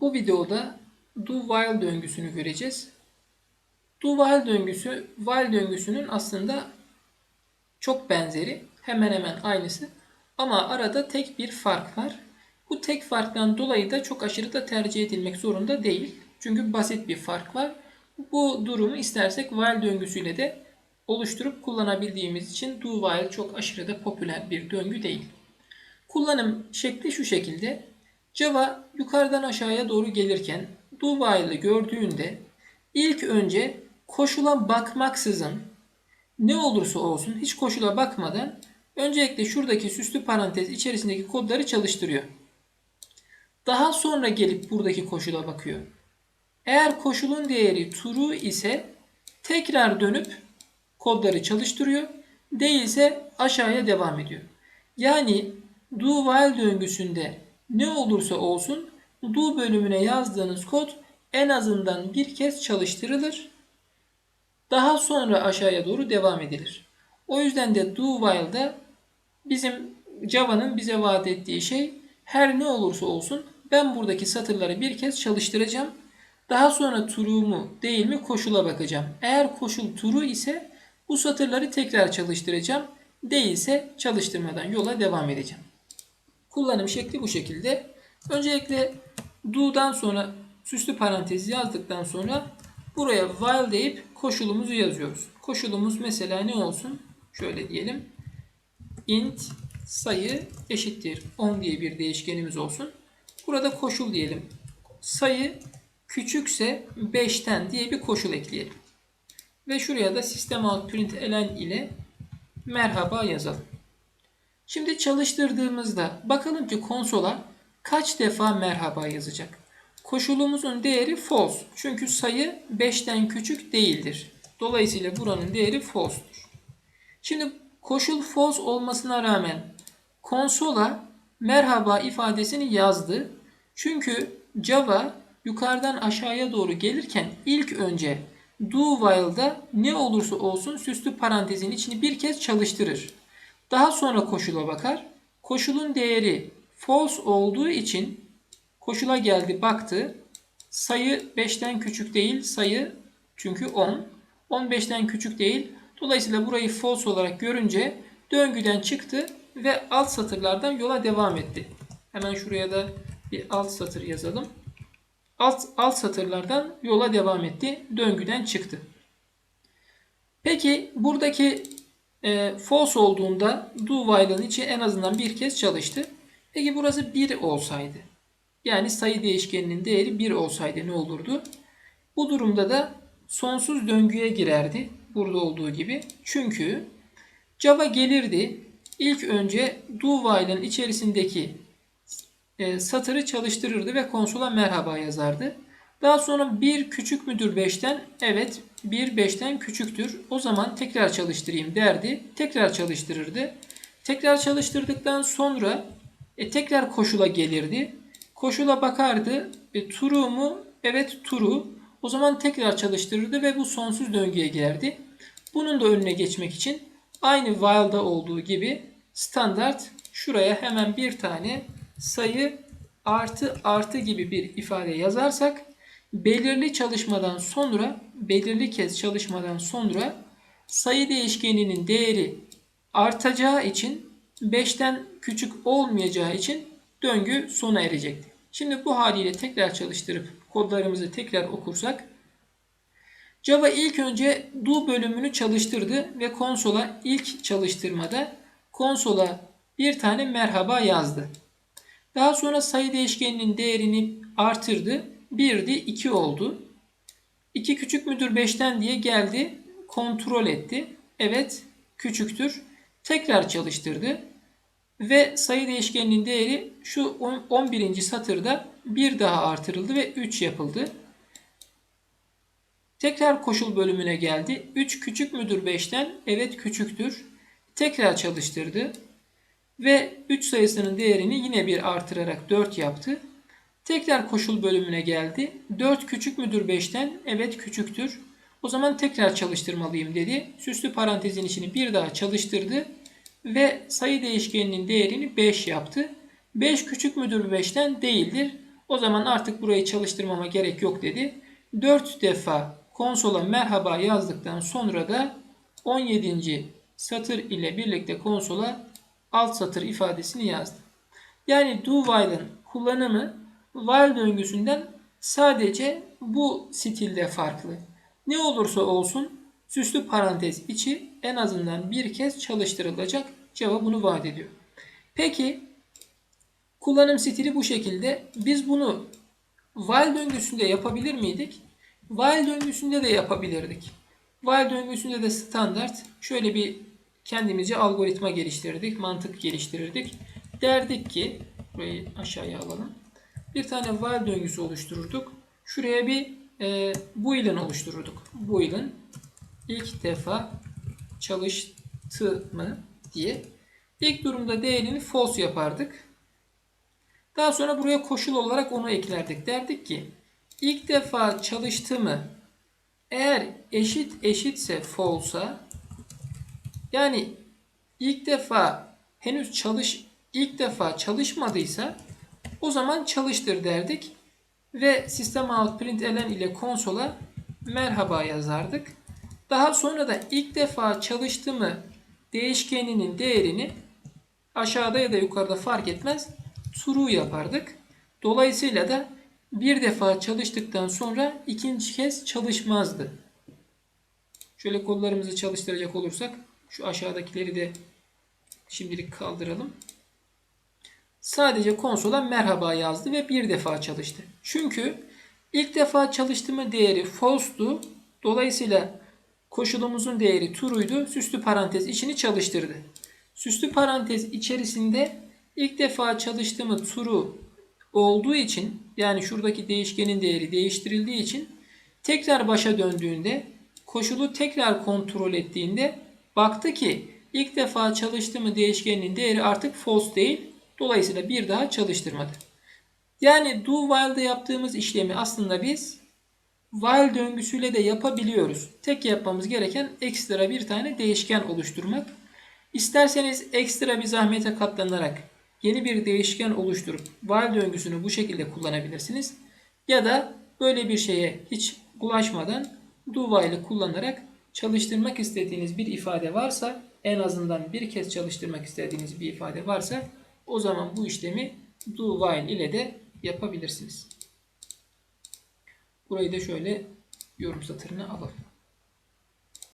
Bu videoda do while döngüsünü göreceğiz. Do while döngüsü, while döngüsünün aslında çok benzeri, hemen hemen aynısı. Ama arada tek bir fark var. Bu tek farktan dolayı da çok aşırı da tercih edilmek zorunda değil. Çünkü basit bir fark var. Bu durumu istersek while döngüsüyle de oluşturup kullanabildiğimiz için do while çok aşırı da popüler bir döngü değil. Kullanım şekli şu şekilde. Java yukarıdan aşağıya doğru gelirken do while'ı gördüğünde ilk önce koşula bakmaksızın ne olursa olsun hiç koşula bakmadan öncelikle şuradaki süslü parantez içerisindeki kodları çalıştırıyor. Daha sonra gelip buradaki koşula bakıyor. Eğer koşulun değeri true ise tekrar dönüp kodları çalıştırıyor. Değilse aşağıya devam ediyor. Yani do while döngüsünde ne olursa olsun do bölümüne yazdığınız kod en azından bir kez çalıştırılır. Daha sonra aşağıya doğru devam edilir. O yüzden de do while'da bizim Java'nın bize vaat ettiği şey her ne olursa olsun ben buradaki satırları bir kez çalıştıracağım. Daha sonra true mu değil mi koşula bakacağım. Eğer koşul true ise bu satırları tekrar çalıştıracağım. Değilse çalıştırmadan yola devam edeceğim. Kullanım şekli bu şekilde. Öncelikle do'dan sonra süslü parantez yazdıktan sonra buraya while deyip koşulumuzu yazıyoruz. Koşulumuz mesela ne olsun? Şöyle diyelim. int sayı eşittir 10 diye bir değişkenimiz olsun. Burada koşul diyelim. Sayı küçükse 5'ten diye bir koşul ekleyelim. Ve şuraya da system out println ile merhaba yazalım. Şimdi çalıştırdığımızda bakalım ki konsola kaç defa merhaba yazacak. Koşulumuzun değeri false. Çünkü sayı 5'ten küçük değildir. Dolayısıyla buranın değeri false'dur. Şimdi koşul false olmasına rağmen konsola merhaba ifadesini yazdı. Çünkü Java yukarıdan aşağıya doğru gelirken ilk önce do while'da ne olursa olsun süslü parantezin içini bir kez çalıştırır. Daha sonra koşula bakar. Koşulun değeri false olduğu için koşula geldi baktı. Sayı 5'ten küçük değil. Sayı çünkü 10. 15'ten küçük değil. Dolayısıyla burayı false olarak görünce döngüden çıktı ve alt satırlardan yola devam etti. Hemen şuraya da bir alt satır yazalım. Alt, alt satırlardan yola devam etti. Döngüden çıktı. Peki buradaki e, false olduğunda do while'ın içi en azından bir kez çalıştı. Peki burası 1 olsaydı yani sayı değişkeninin değeri 1 olsaydı ne olurdu? Bu durumda da sonsuz döngüye girerdi. Burada olduğu gibi. Çünkü Java gelirdi. İlk önce do while'ın içerisindeki e, satırı çalıştırırdı ve konsola merhaba yazardı. Daha sonra 1 küçük müdür 5'ten? Evet 1 5'ten küçüktür. O zaman tekrar çalıştırayım derdi. Tekrar çalıştırırdı. Tekrar çalıştırdıktan sonra e, tekrar koşula gelirdi. Koşula bakardı. E, true mu? Evet true. O zaman tekrar çalıştırırdı ve bu sonsuz döngüye girerdi. Bunun da önüne geçmek için aynı while'da olduğu gibi standart şuraya hemen bir tane sayı artı artı gibi bir ifade yazarsak belirli çalışmadan sonra belirli kez çalışmadan sonra sayı değişkeninin değeri artacağı için 5'ten küçük olmayacağı için döngü sona erecekti. Şimdi bu haliyle tekrar çalıştırıp kodlarımızı tekrar okursak Java ilk önce do bölümünü çalıştırdı ve konsola ilk çalıştırmada konsola bir tane merhaba yazdı. Daha sonra sayı değişkeninin değerini artırdı. 1'di 2 oldu. 2 küçük müdür 5'ten diye geldi. Kontrol etti. Evet küçüktür. Tekrar çalıştırdı. Ve sayı değişkeninin değeri şu 11. satırda bir daha artırıldı ve 3 yapıldı. Tekrar koşul bölümüne geldi. 3 küçük müdür 5'ten? Evet küçüktür. Tekrar çalıştırdı. Ve 3 sayısının değerini yine bir artırarak 4 yaptı. Tekrar koşul bölümüne geldi. 4 küçük müdür 5'ten? Evet küçüktür. O zaman tekrar çalıştırmalıyım dedi. Süslü parantezin içini bir daha çalıştırdı. Ve sayı değişkeninin değerini 5 yaptı. 5 küçük müdür 5'ten? Değildir. O zaman artık burayı çalıştırmama gerek yok dedi. 4 defa konsola merhaba yazdıktan sonra da 17. satır ile birlikte konsola alt satır ifadesini yazdı. Yani do while'ın kullanımı while döngüsünden sadece bu stilde farklı. Ne olursa olsun süslü parantez içi en azından bir kez çalıştırılacak cevabını vaat ediyor. Peki kullanım stili bu şekilde. Biz bunu while döngüsünde yapabilir miydik? While döngüsünde de yapabilirdik. While döngüsünde de standart şöyle bir kendimizce algoritma geliştirdik, mantık geliştirirdik. Derdik ki burayı aşağıya alalım. Bir tane while döngüsü oluştururduk. Şuraya bir e, boolean oluştururduk. Boolean ilk defa çalıştı mı diye. İlk durumda değerini false yapardık. Daha sonra buraya koşul olarak onu eklerdik. Derdik ki ilk defa çalıştı mı eğer eşit eşitse false'a yani ilk defa henüz çalış ilk defa çalışmadıysa o zaman çalıştır derdik ve sistem out println ile konsola merhaba yazardık. Daha sonra da ilk defa çalıştı mı değişkeninin değerini aşağıda ya da yukarıda fark etmez true yapardık. Dolayısıyla da bir defa çalıştıktan sonra ikinci kez çalışmazdı. Şöyle kollarımızı çalıştıracak olursak şu aşağıdakileri de şimdilik kaldıralım. Sadece konsola merhaba yazdı ve bir defa çalıştı. Çünkü ilk defa çalıştırma değeri false'du. Dolayısıyla koşulumuzun değeri true'ydu. Süslü parantez içini çalıştırdı. Süslü parantez içerisinde ilk defa çalıştığımı true olduğu için yani şuradaki değişkenin değeri değiştirildiği için tekrar başa döndüğünde koşulu tekrar kontrol ettiğinde baktı ki ilk defa çalıştığımı değişkeninin değeri artık false değil. Dolayısıyla bir daha çalıştırmadı. Yani do while'da yaptığımız işlemi aslında biz while döngüsüyle de yapabiliyoruz. Tek yapmamız gereken ekstra bir tane değişken oluşturmak. İsterseniz ekstra bir zahmete katlanarak yeni bir değişken oluşturup while döngüsünü bu şekilde kullanabilirsiniz. Ya da böyle bir şeye hiç ulaşmadan do while'ı kullanarak çalıştırmak istediğiniz bir ifade varsa en azından bir kez çalıştırmak istediğiniz bir ifade varsa o zaman bu işlemi do while ile de yapabilirsiniz. Burayı da şöyle yorum satırına alalım.